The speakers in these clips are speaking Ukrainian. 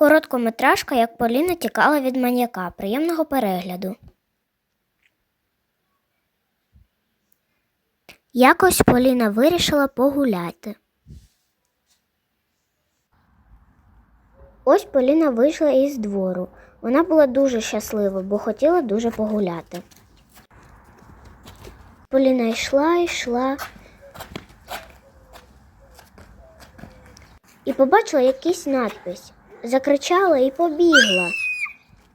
Короткометражка, як Поліна тікала від маньяка. Приємного перегляду. Якось Поліна вирішила погуляти. Ось Поліна вийшла із двору. Вона була дуже щаслива, бо хотіла дуже погуляти. Поліна йшла, йшла і побачила якийсь надпис. Закричала і побігла.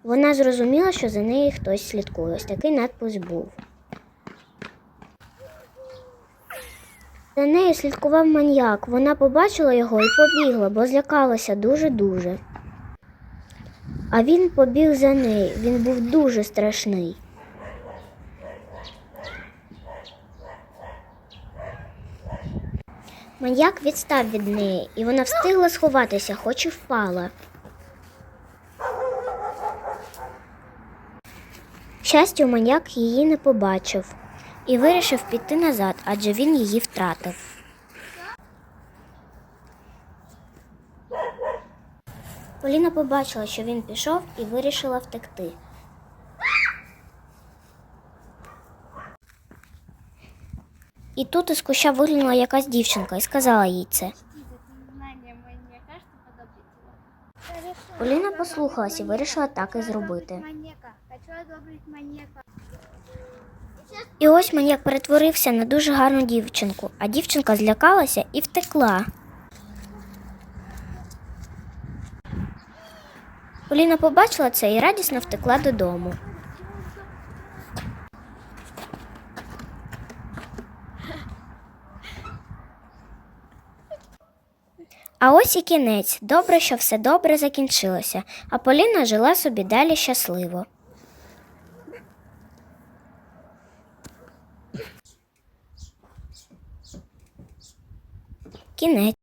Вона зрозуміла, що за нею хтось слідкує. Ось такий надпис був. За нею слідкував маньяк. Вона побачила його і побігла, бо злякалася дуже-дуже. А він побіг за нею. Він був дуже страшний. Маньяк відстав від неї, і вона встигла сховатися, хоч і впала. Щастю, маньяк її не побачив і вирішив піти назад, адже він її втратив. Поліна побачила, що він пішов, і вирішила втекти. І тут із куща виглянула якась дівчинка і сказала їй це. Поліна послухалась і вирішила так і зробити. І ось маньяк перетворився на дуже гарну дівчинку, а дівчинка злякалася і втекла. Поліна побачила це і радісно втекла додому. А ось і кінець. Добре, що все добре закінчилося, а Поліна жила собі далі щасливо. Кінець.